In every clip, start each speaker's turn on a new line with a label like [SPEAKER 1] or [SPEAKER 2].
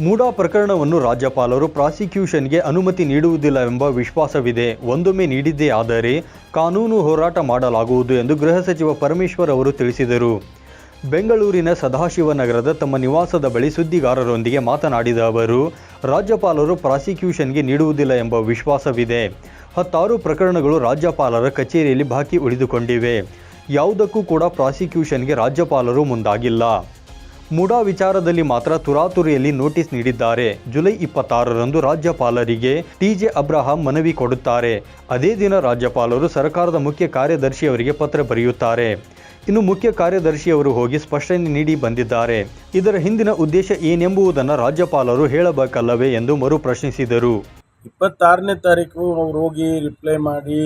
[SPEAKER 1] ಮೂಡಾ ಪ್ರಕರಣವನ್ನು ರಾಜ್ಯಪಾಲರು ಪ್ರಾಸಿಕ್ಯೂಷನ್ಗೆ ಅನುಮತಿ ನೀಡುವುದಿಲ್ಲ ಎಂಬ ವಿಶ್ವಾಸವಿದೆ. ಒಂದೊಮ್ಮೆ ನೀಡಿದ್ದೇ ಆದರೆ ಕಾನೂನು ಹೋರಾಟ ಮಾಡಲಾಗುವುದು ಎಂದು ಗೃಹ ಸಚಿವ ಪರಮೇಶ್ವರ್ ಅವರು ತಿಳಿಸಿದರು. ಬೆಂಗಳೂರಿನ ಸದಾಶಿವನಗರದ ತಮ್ಮ ನಿವಾಸದ ಬಳಿ ಸುದ್ದಿಗಾರರೊಂದಿಗೆ ಮಾತನಾಡಿದ ಅವರು, ರಾಜ್ಯಪಾಲರು ಪ್ರಾಸಿಕ್ಯೂಷನ್ಗೆ ನೀಡುವುದಿಲ್ಲ ಎಂಬ ವಿಶ್ವಾಸವಿದೆ. ಹತ್ತಾರು ಪ್ರಕರಣಗಳು ರಾಜ್ಯಪಾಲರ ಕಚೇರಿಯಲ್ಲಿ ಬಾಕಿ ಉಳಿದುಕೊಂಡಿವೆ. ಯಾವುದಕ್ಕೂ ಕೂಡ ಪ್ರಾಸಿಕ್ಯೂಷನ್ಗೆ ರಾಜ್ಯಪಾಲರು ಮುಂದಾಗಿಲ್ಲ. ಮುಡಾ ವಿಚಾರದಲ್ಲಿ ಮಾತ್ರ ತುರಾತುರಿಯಲ್ಲಿ ನೋಟಿಸ್ ನೀಡಿದ್ದಾರೆ. ಜುಲೈ ಇಪ್ಪತ್ತಾರರಂದು ರಾಜ್ಯಪಾಲರಿಗೆ ಟಿಜೆ ಅಬ್ರಹಾಂ ಮನವಿ ಕೊಡುತ್ತಾರೆ. ಅದೇ ದಿನ ರಾಜ್ಯಪಾಲರು ಸರ್ಕಾರದ ಮುಖ್ಯ ಕಾರ್ಯದರ್ಶಿಯವರಿಗೆ ಪತ್ರ ಬರೆಯುತ್ತಾರೆ. ಇನ್ನು ಮುಖ್ಯ ಕಾರ್ಯದರ್ಶಿಯವರು ಹೋಗಿ ಸ್ಪಷ್ಟನೆ ನೀಡಿ ಬಂದಿದ್ದಾರೆ. ಇದರ ಹಿಂದಿನ ಉದ್ದೇಶ ಏನೆಂಬುದನ್ನು ರಾಜ್ಯಪಾಲರು ಹೇಳಬೇಕಲ್ಲವೇ ಎಂದು ಮರು ಪ್ರಶ್ನಿಸಿದರು.
[SPEAKER 2] ಇಪ್ಪತ್ತಾರನೇ ತಾರೀಕು ಅವ್ರು ಹೋಗಿ ರಿಪ್ಲೈ ಮಾಡಿ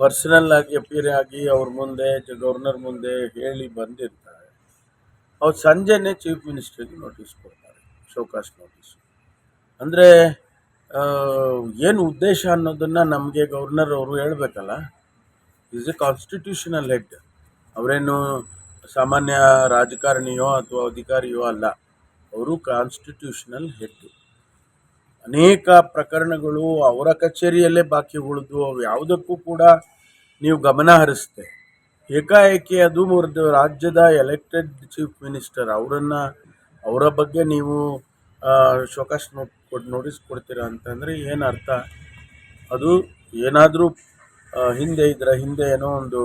[SPEAKER 2] ಪರ್ಸನಲ್ ಆಗಿ ಅಪೀರ್ ಆಗಿ ಅವ್ರ ಮುಂದೆ ಗವರ್ನರ್ ಮುಂದೆ ಹೇಳಿ ಬಂದಿರ್ತಾರೆ. ಅವ್ರು ಸಂಜೆನೇ ಚೀಫ್ ಮಿನಿಸ್ಟ್ರಿಗೆ ನೋಟಿಸ್ ಕೊಡ್ತಾರೆ ಶೋಕಾಸ್ ನೋಟಿಸ್. ಅಂದರೆ ಏನು ಉದ್ದೇಶ ಅನ್ನೋದನ್ನು ನಮಗೆ ಗವರ್ನರ್ ಅವರು ಹೇಳಬೇಕಲ್ಲ ಈಸ್ ಎ ಕಾನ್ಸ್ಟಿಟ್ಯೂಷನಲ್ ಹೆಡ್. ಅವರೇನು ಸಾಮಾನ್ಯ ರಾಜಕಾರಣಿಯೋ ಅಥವಾ ಅಧಿಕಾರಿಯೋ ಅಲ್ಲ, ಅವರು ಕಾನ್ಸ್ಟಿಟ್ಯೂಷನಲ್ ಹೆಡ್. ಅನೇಕ ಪ್ರಕರಣಗಳು ಅವರ ಕಚೇರಿಯಲ್ಲೇ ಬಾಕಿ ಉಳಿದು, ಅವು ಯಾವುದಕ್ಕೂ ಕೂಡ ನೀವು ಗಮನ ಹರಿಸ್ತೆ. ಏಕಾಏಕಿ ಅದು ಮುರಿದು ರಾಜ್ಯದ ಎಲೆಕ್ಟೆಡ್ ಚೀಫ್ ಮಿನಿಸ್ಟರ್ ಅವರನ್ನು, ಅವರ ಬಗ್ಗೆ ನೀವು ಶೋಕಾಸ್ ನೋಟ್ ಕೊಟ್ಟು ನೋಟಿಸ್ ಕೊಡ್ತೀರಾ ಅಂತಂದರೆ ಏನು ಅರ್ಥ? ಅದು ಏನಾದರೂ ಹಿಂದೆ ಇದರ, ಹಿಂದೆ ಏನೋ ಒಂದು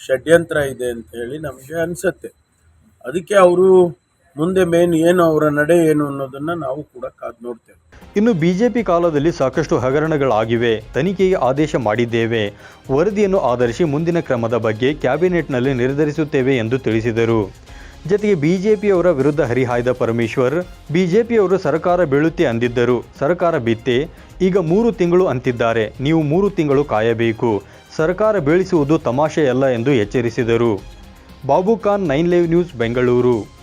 [SPEAKER 2] ಷಡ್ಯಂತ್ರ ಇದೆ ಅಂತ ಹೇಳಿ ನಮಗೆ ಅನಿಸುತ್ತೆ. ಅದಕ್ಕೆ ಅವರು ಮುಂದೆ ಮೇನ್ ಏನು ಅವರ ನಡೆ ಏನು ಅನ್ನೋದನ್ನು ನಾವು ಕೂಡ ಕಾದು ನೋಡ್ತೇವೆ.
[SPEAKER 1] ಇನ್ನು ಬಿಜೆಪಿ ಕಾಲದಲ್ಲಿ ಸಾಕಷ್ಟು ಹಗರಣಗಳಾಗಿವೆ. ತನಿಖೆಗೆ ಆದೇಶ ಮಾಡಿದ್ದೇವೆ. ವರದಿಯನ್ನು ಆಧರಿಸಿ ಮುಂದಿನ ಕ್ರಮದ ಬಗ್ಗೆ ಕ್ಯಾಬಿನೆಟ್ನಲ್ಲಿ ನಿರ್ಧರಿಸುತ್ತೇವೆ ಎಂದು ತಿಳಿಸಿದರು. ಜತೆಗೆ ಬಿಜೆಪಿಯವರ ವಿರುದ್ಧ ಹರಿಹಾಯ್ದ ಪರಮೇಶ್ವರ್, ಬಿಜೆಪಿಯವರು ಸರ್ಕಾರ ಬೀಳುತ್ತೆ ಅಂದಿದ್ದರು. ಸರ್ಕಾರ ಬಿತ್ತೆ, ಈಗ ಮೂರು ತಿಂಗಳು ಅಂತಿದ್ದಾರೆ. ನೀವು ಮೂರು ತಿಂಗಳು ಕಾಯಬೇಕು. ಸರ್ಕಾರ ಬೀಳಿಸುವುದು ತಮಾಷೆಯಲ್ಲ ಎಂದು ಎಚ್ಚರಿಸಿದರು. Babu Khan nine live news Bengaluru.